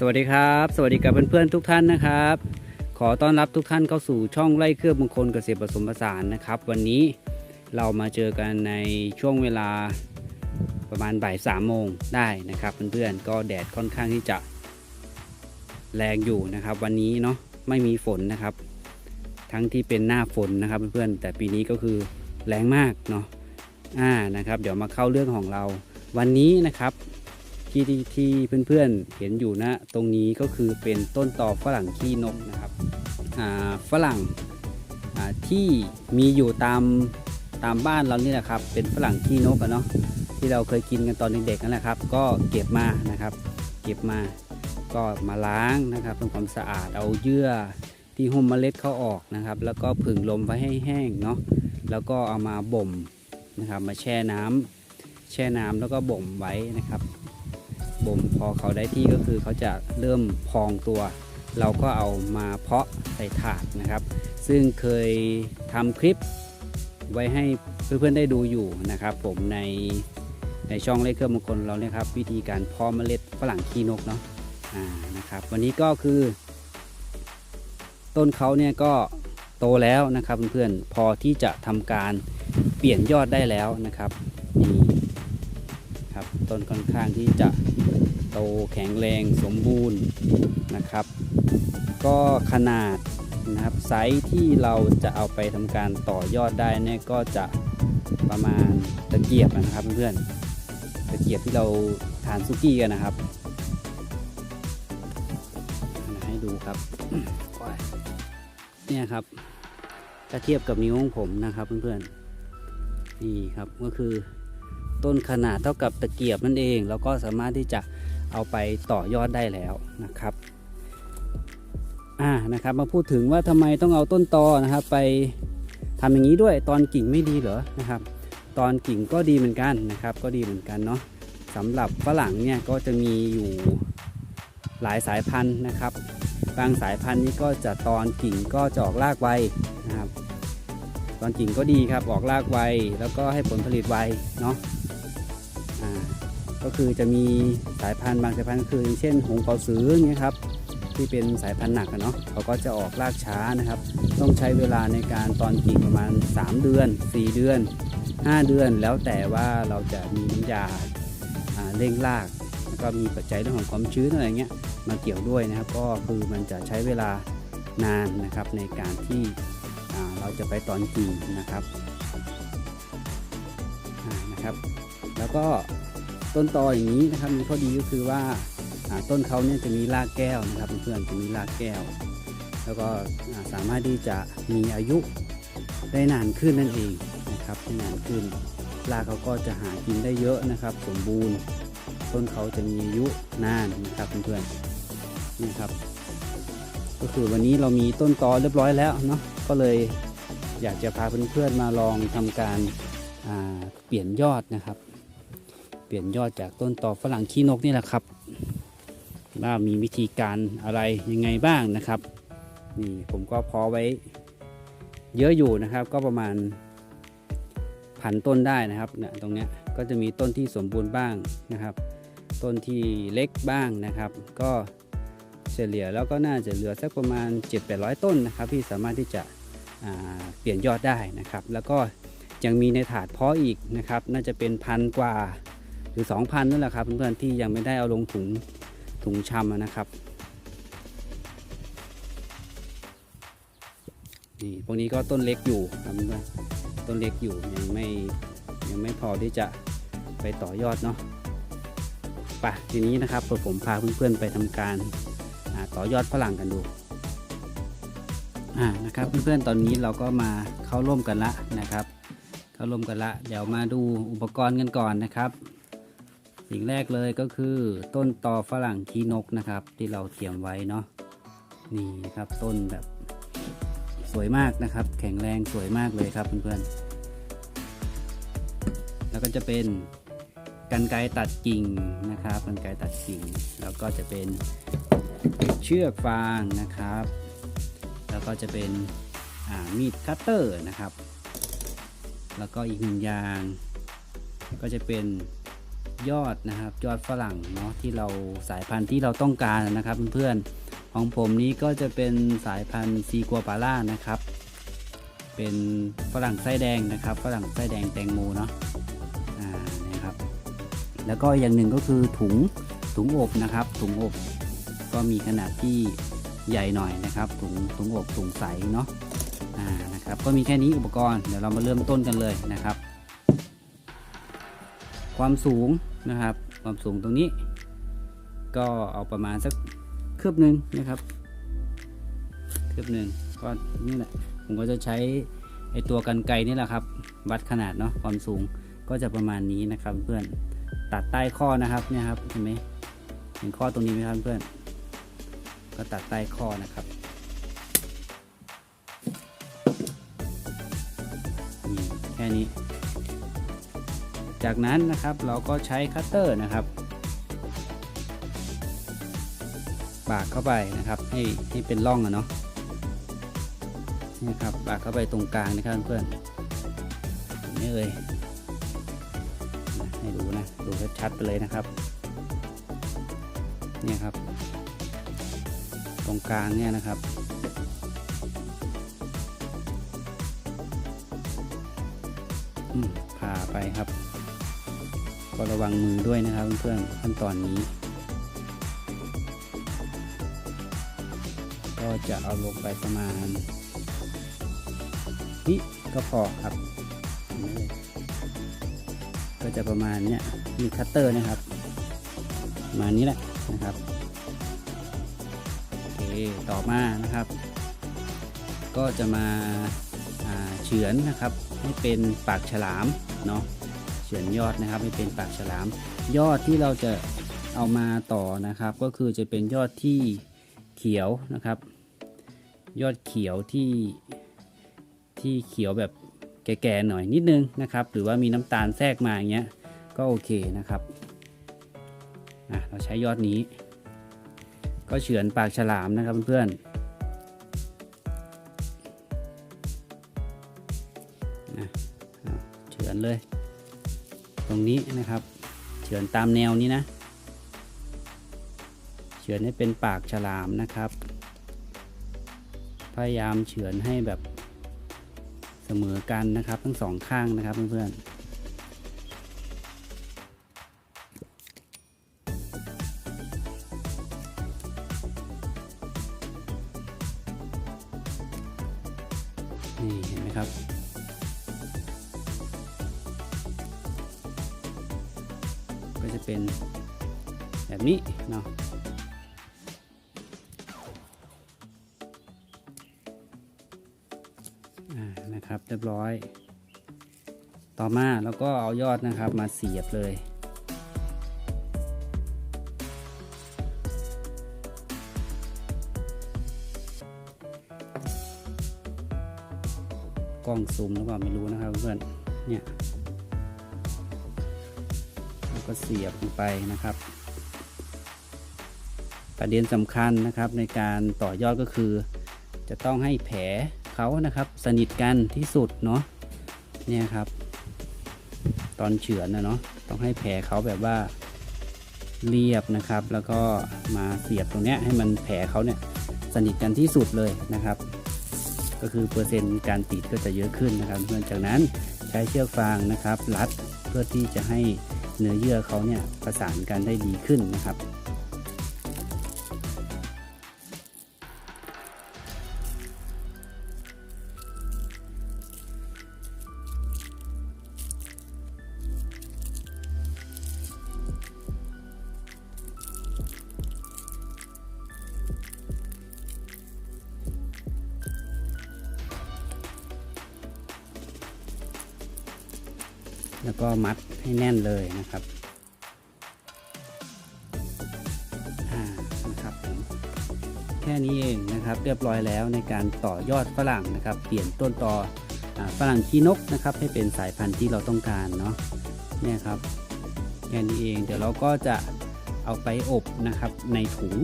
สวัสดีครับ สวัสดีกับเพื่อนๆทุกท่านนะครับ ขอต้อนรับทุกท่านเข้าสู่ช่องไล่เครือมงคลเกษตรผสมผสานนะครับ วันนี้เรามาเจอกันในช่วงเวลาประมาณบ่ายสามโมงได้นะครับ เพื่อนๆก็แดดค่อนข้างที่จะแรงอยู่นะครับ วันนี้เนาะไม่มีฝนนะครับ ทั้งที่เป็นหน้าฝนนะครับเพื่อนๆแต่ปีนี้ก็คือแรงมากเนาะอ่านะครับ เดี๋ยวมาเข้าเรื่องของเรา วันนี้นะครับ ที่ที่ที่เพื่อนๆเห็นอยู่นะตรงนี้ก็คือเป็นต้นตอฝรั่งขี้นกนะครับฝรั่งที่มีอยู่ตามตามบ้านเรานี่แหละครับ เป็นฝรั่งขี้นกอะเนาะที่เราเคยกินกันตอนเด็กๆนั่นแหละครับ ก็เก็บมานะครับ เก็บมาก็มาล้างนะครับทำความสะอาดเอาเยื่อที่หุ้มเมล็ดเขาออกนะครับ แล้วก็ผึ่งลมไว้ให้แห้งเนาะแล้วก็เอามาบ่มนะครับมาแช่น้ำแช่น้ำแล้วก็บ่มไว้นะครับ บ่มพอเขาได้ที่ก็คือเขาจะเริ่มพองตัว เราก็เอามาเพาะใส่ถาดนะครับ ซึ่งเคยทำคลิปไว้ให้เพื่อนๆได้ดูอยู่นะครับ ผมในในช่องเลขเครื่องมงคลเราเนี่ยครับ วิธีการเพาะเมล็ดฝรั่งขี้นกเนาะอ่านะครับ วันนี้ก็คือ ต้นเขาเนี่ยก็โตแล้วนะครับเพื่อนๆพอที่จะทำการเปลี่ยนยอดได้แล้วนะครับนี่ครับ ต้นค่อนข้างที่จะโตแข็งแรงสมบูรณ์นะครับ ก็ขนาดนะครับไซส์ที่เราจะเอาไปทำการต่อยอดได้เนี่ยก็จะประมาณตะเกียบนะครับเพื่อนตะเกียบที่เราทานซุกี้กันนะครับให้ดูครับเนี่ยครับถ้าเทียบกับนิ้วของผมนะครับเพื่อนๆนี่ครับก็คือ ต้นขนาดเท่ากับตะเกียบนั่นเอง แล้วก็สามารถที่จะเอาไปต่อยอดได้แล้วนะครับอ่านะครับ มาพูดถึงว่าทำไมต้องเอาต้นตอนะครับ ไปทำอย่างนี้ด้วยตอนกิ่งไม่ดีเหรอนะครับ ตอนกิ่งก็ดีเหมือนกันนะครับ ก็ดีเหมือนกันเนาะสำหรับฝรั่งเนี่ยก็จะมีอยู่หลายสายพันธุ์นะครับ บางสายพันธุ์นี้ก็จะตอนกิ่งก็จะออกรากไวนะครับ ตอนกิ่งก็ดีครับออกรากไวแล้วก็ให้ผลผลิตไวเนาะ ก็คือจะมีสายพันธุ์บางสายพันธุ์ก็คืออย่างเช่นหงส์เปาสืออย่างเงี้ยครับที่เป็นสายพันธุ์หนักเนาะเขาก็จะออกรากช้านะครับ ต้องใช้เวลาในการตอนกิ่งประมาณ 3 เดือน 4 เดือน 5 เดือน แล้วแต่ว่าเราจะมีน้ำยาเร่งรากแล้วก็มีปัจจัยเรื่องของความชื้นอะไรเงี้ยมาเกี่ยวด้วยนะครับ ก็คือมันจะใช้เวลานานนะครับในการที่เราจะไปตอนกิ่งนะครับนะครับ แล้วก็ ต้นตออย่างนี้นะครับมีข้อดีก็คือว่าต้นเขาเนี่ยจะมีรากแก้วนะครับเพื่อนจะมีรากแก้ว แล้วก็สามารถที่จะมีอายุได้นานขึ้นนั่นเองนะครับได้นานขึ้นรากเขาก็จะหากินได้เยอะนะครับ สมบูรณ์ต้นเขาจะมีอายุนานนะครับเพื่อนๆนี่ครับ ก็คือวันนี้เรามีต้นตอเรียบร้อยแล้วเนาะก็เลยอยากจะพาเพื่อนๆมาลองทำการเปลี่ยนยอดนะครับ เปลี่ยนยอดจากต้นตอฝรั่งขี้นกนี่แหละครับว่ามีวิธีการอะไรยังไงบ้างนะครับนี่ผมก็เพอไว้เยอะอยู่นะครับ ก็ประมาณพันต้นได้นะครับเนี่ยตรงเนี้ยก็จะมีต้นที่สมบูรณ์บ้างนะครับ ต้นที่เล็กบ้างนะครับ ก็เฉลี่ยแล้วก็น่าจะเหลือสักประมาณ 7-800 ต้นนะครับ ที่สามารถที่จะเปลี่ยนยอดได้นะครับ แล้วก็ยังมีในถาดเพาะอีกนะครับ น่าจะเป็นพันกว่า หรือ 2,000นั่นแหละครับเพื่อนๆที่ยังไม่ได้เอาลงถุงถุงชำอะนะครับนี่พวกนี้ก็ต้นเล็กอยู่ครับเพื่อนต้นเล็กอยู่ยังไม่ยังไม่พอที่จะไปต่อยอดเนาะไปะทีนี้นะครับผมพาเพื่อนๆไปทำการต่อยอดฝรั่งกันดูอ่านะครับเพื่อนๆตอนนี้เราก็มาเข้าร่วมกันละนะครับ เข้าร่วมกันละ เดี๋ยวมาดูอุปกรณ์กันก่อนนะครับ สิ่งแรกเลยก็คือต้นตอฝรั่งขี้นกนะครับ ที่เราเตรียมไว้เนาะนี่นะครับต้นแบบสวยมากนะครับ แข็งแรงสวยมากเลยครับเพื่อนๆแล้วก็จะเป็นกันไกตัดกิ่งนะครับกันไกตัดกิ่ง แล้วก็จะเป็นเชือกฟางนะครับ แล้วก็จะเป็นมีดคัตเตอร์นะครับ แล้วก็อีกหนึ่งอย่าง ก็จะเป็น ยอดนะครับ ยอดฝรั่งเนาะที่เราสายพันธุ์ที่เราต้องการนะครับเพื่อนๆของผมนี้ก็จะเป็นสายพันธุ์ซีกัวปาร่านะครับ เป็นฝรั่งไส้แดงนะครับ ฝรั่งไส้แดงแตงโมเนาะอ่านะครับ แล้วก็อย่างหนึ่งก็คือถุงถุงอบนะครับ ถุงอบก็มีขนาดที่ใหญ่หน่อยนะครับถุงถุงอบถุงใสเนาะอ่านะครับ ก็มีแค่นี้อุปกรณ์เดี๋ยวเรามาเริ่มต้นกันเลยนะครับ ความสูงนะครับ ความสูงตรงนี้ ก็เอาประมาณสักคืบหนึ่งนะครับคืบหนึ่งก็นี่แหละผมก็จะใช้ไอตัวกันไกรนี่แหละครับ วัดขนาดเนาะความสูงก็จะประมาณนี้นะครับเพื่อนตัดใต้ข้อนะครับเนี่ยครับเห็นไหมเห็นข้อตรงนี้ไหมครับเพื่อน ก็ตัดใต้ข้อนะครับนี่แค่นี้ จากนั้นนะครับเราก็ใช้คัตเตอร์นะครับบากเข้าไปนะครับให้ให้เป็นร่องอะเนาะนี่ครับบากเข้าไปตรงกลางนะครับเพื่อนนไหม่เอ่ยให้ดูนะดูชัดๆไปเลยนะครับเนี่ยครับ ตรงกลางเนี่ยนะครับผ่าไปครับ ก็ระวังมือด้วยนะครับเพื่อนๆขั้นตอนนี้ ก็จะเอาลงไปประมาณนี้ก็พอครับ ก็จะประมาณเนี้ยมีคัตเตอร์นะครับ มานี้แหละนะครับโอเคต่อมานะครับ ก็จะมาเฉือนนะครับ ให้เป็นปากฉลามเนาะ เฉือนยอดนะครับให้เป็นปากฉลาม ยอดที่เราจะเอามาต่อนะครับ ก็คือจะเป็นยอดที่เขียวนะครับ ยอดเขียวที่ที่เขียวแบบแก่ๆหน่อยนิดนึงนะครับ หรือว่ามีน้ำตาลแทรกมาอย่างเงี้ยก็โอเคนะครับอะเราใช้ยอดนี้ ก็เฉือนปากฉลามนะครับเพื่อนๆเฉือนเลย ตรงนี้นะครับ เฉือนตามแนวนี้นะ เฉือนให้เป็นปากฉลามนะครับ พยายามเฉือนให้แบบเสมอกันนะครับ ทั้งสองข้างนะครับเพื่อนๆ เป็นแบบนี้เนาะนะครับเรียบร้อย ต่อมาแล้วก็เอายอดนะครับมาเสียบเลยกล้องซูมหรือเปล่าไม่รู้นะครับเพื่อนเนี่ย ก็เสียบลงไปนะครับ ประเด็นสำคัญนะครับในการต่อยอดก็คือ จะต้องให้แผลเขานะครับ สนิทกันที่สุดเนาะเนี่ยครับ ตอนเฉือนนะเนาะต้องให้แผลเขาแบบว่าเรียบนะครับ แล้วก็มาเสียบตรงเนี้ยให้มันแผลเขาเนี่ยสนิทกันที่สุดเลยนะครับ ก็คือเปอร์เซ็นต์การติดก็จะเยอะขึ้นนะครับเพื่อนจากนั้นใช้เชือกฟางนะครับ รัดเพื่อที่จะให้ เนื้อเยื่อเขาเนี่ยประสานกันได้ดีขึ้นนะครับ แล้วก็มัดให้แน่นเลยนะครับนะครับผมแค่นี้เองนะครับเรียบร้อยแล้วในการต่อยอดฝรั่งนะครับ เปลี่ยนต้นตออฝรั่งขี้นกนะครับ ให้เป็นสายพันธุ์ที่เราต้องการเนาะเนี่ยครับแค่นี้เองเดี๋ยวเราก็จะเอาไปอบนะครับในถุง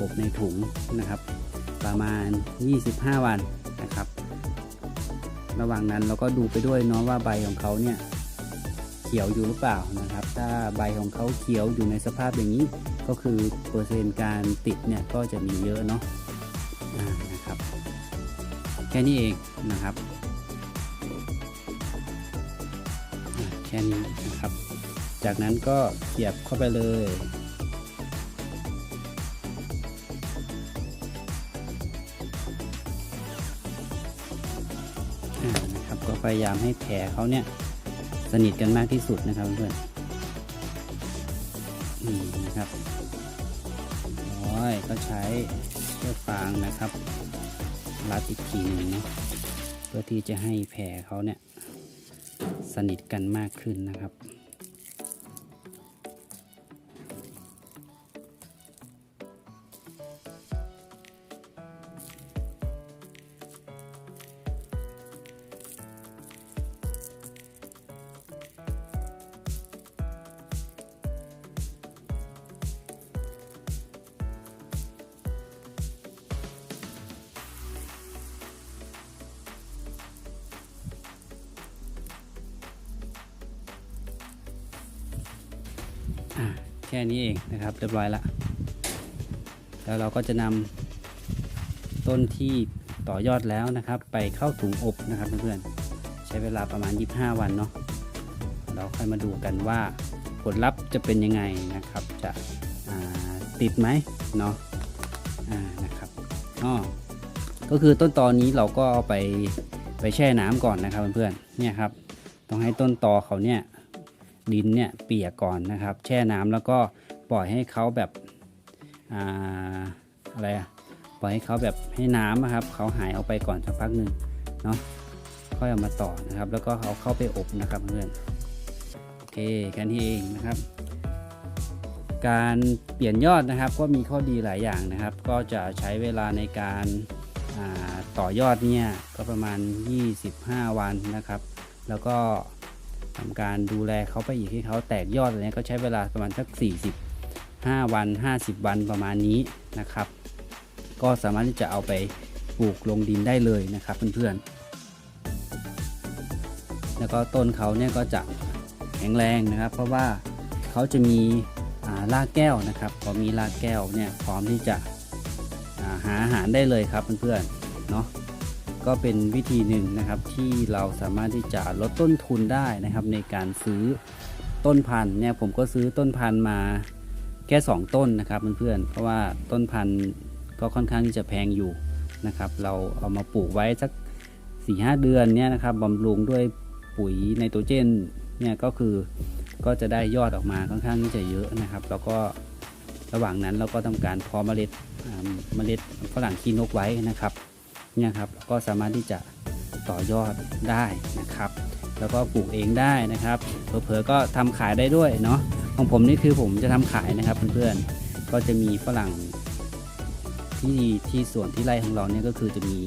อบในถุงนะครับ ประมาณ 25 วัน ระหว่างนั้นเราก็ดูไปด้วยเนาะว่าใบของเขาเนี่ยเขียวอยู่หรือเปล่านะครับ ถ้าใบของเขาเขียวอยู่ในสภาพอย่างนี้ ก็คือเปอร์เซ็นต์การติดเนี่ยก็จะมีเยอะเนาะนะครับ แค่นี้เองนะครับแค่นี้นะครับ จากนั้นก็เสียบเข้าไปเลย ก็พยายามให้แผลเขาเนี่ยสนิทกันมากที่สุดนะครับเพื่อนอืมนะครับโอ้ยก็ใช้เชือกฟางนะครับรัดอีกทีหนึ่งเนาะเพื่อที่จะให้แผลเขาเนี่ยสนิทกันมากขึ้นนะครับ แค่นี้เองนะครับ เรียบร้อยละแล้วเราก็จะนำต้นที่ต่อยอดแล้วนะครับ ไปเข้าถุงอบนะครับเพื่อนๆใช้เวลาประมาณ 25 วันเนาะเราค่อยมาดูกันว่าผลลัพธ์จะเป็นยังไงนะครับ จะติดไหมเนาะนะครับอ๋อก็คือต้นตอนนี้เราก็เอาไปไปแช่น้ำก่อนนะครับเพื่อนๆเนี่ยครับต้องให้ต้นตอเขาเนี่ย ดินเนี่ยเปียกก่อนนะครับ แช่น้ำแล้วก็ปล่อยให้เขาแบบอ่าอะไรอะปล่อยให้เขาแบบให้น้ำอะครับเขาหายออกไปก่อนสักพักหนึ่งเนาะค่อยเอามาต่อนะครับ แล้วก็เอาเข้าไปอบนะครับเพื่อนโอเคแค่นี้เองนะครับ การเปลี่ยนยอดนะครับก็มีข้อดีหลายอย่างนะครับ ก็จะใช้เวลาในการต่อยอดเนี่ยก็ประมาณ 25 วันนะครับ แล้วก็ ทำการดูแลเขาไปอีกให้เขาแตกยอดอะไรเนี้ยก็ใช้เวลาประมาณสัก45วัน 50 วันประมาณนี้นะครับ ก็สามารถที่จะเอาไปปลูกลงดินได้เลยนะครับเพื่อนๆ แล้วก็ต้นเขาเนี่ยก็จะแข็งแรงนะครับ เพราะว่าเขาจะมีรากแก้วนะครับ พอมีรากแก้วเนี่ยพร้อมที่จะาหาอาหารได้เลยครับเพื่อนๆเนาะ ก็เป็นวิธีหนึ่งนะครับที่เราสามารถที่จะลดต้นทุนได้นะครับ ในการซื้อต้นพันธุ์เนี่ยผมก็ซื้อต้นพันธุ์มาแค่ 2 ต้นนะครับเพื่อนๆเพราะว่าต้นพันธุ์ก็ค่อนข้างที่จะแพงอยู่นะครับ เราเอามาปลูกไว้สัก4-5หเดือนเนี่ยนะครับบำรุงด้วยปุ๋ยไนโตรเจนเนี่ยก็คือก็จะได้ยอดออกมาค่อนข้างที่จะเยอะนะครับ แล้วก็ระหว่างนั้นเราก็ทำการเพาะเมล็ดเมล็ดฝรั่งขี้นกไว้นะครับ เนี่ยครับก็สามารถที่จะต่อยอดได้นะครับ แล้วก็ปลูกเองได้นะครับเผลอๆก็ทำขายได้ด้วยเนาะของผมนี่คือผมจะทำขายนะครับเพื่อนๆก็จะมีฝรั่งที่ที่สวนที่ไร่ของเราเนี่ยก็คือจะมี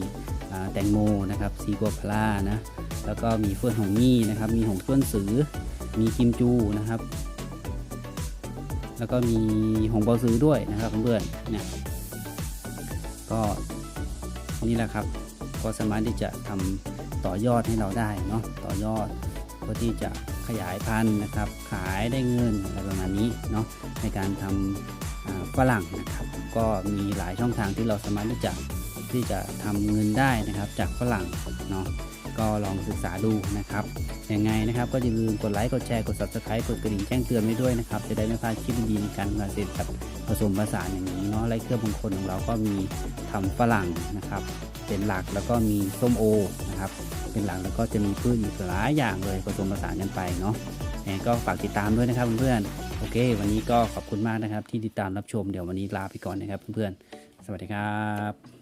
แตงโมนะครับซีกัวพลานะแล้วก็มีเฟื่อนหงมี่นะครับ มีหงต้วนสือ มีกิมจูนะครับ แล้วก็มีหงเบาซื้อด้วยนะครับเพื่อนๆเนี่ยก็ นี่แหละครับ ก็สามารถที่จะทำต่อยอดให้เราได้เนาะต่อยอดเพื่อที่จะขยายพันธุ์นะครับ ขายได้เงินอะไรประมาณนี้เนาะในการทำอ่าฝรั่งนะครับ ก็มีหลายช่องทางที่เราสามารถที่จะที่จะทำเงินได้นะครับ จากฝรั่งเนาะก็ลองศึกษาดูนะครับยังไงนะครับ ก็อย่าลืมกดไลค์กดแชร์กด subscribe กดกระดิ่งแจ้งเตือนไว้ด้วยนะครับ จะได้ไม่พลาดคลิปดีๆในการเกษตรแบบ ผสมผสานอย่างนี้เนาะไรเครื่องมงคลของเราก็มีทำฝรั่งนะครับ เป็นหลักแล้วก็มีส้มโอนะครับ เป็นหลักแล้วก็จะมีพืชอีกหลายอย่างเลยผสมผสานกันไปเนาะยังไงก็ฝากติดตามด้วยนะครับเพื่อนๆโอเค วันนี้ก็ขอบคุณมากนะครับที่ติดตามรับชมเดี๋ยววันนี้ลาไปก่อนนะครับเพื่อนๆสวัสดีครับ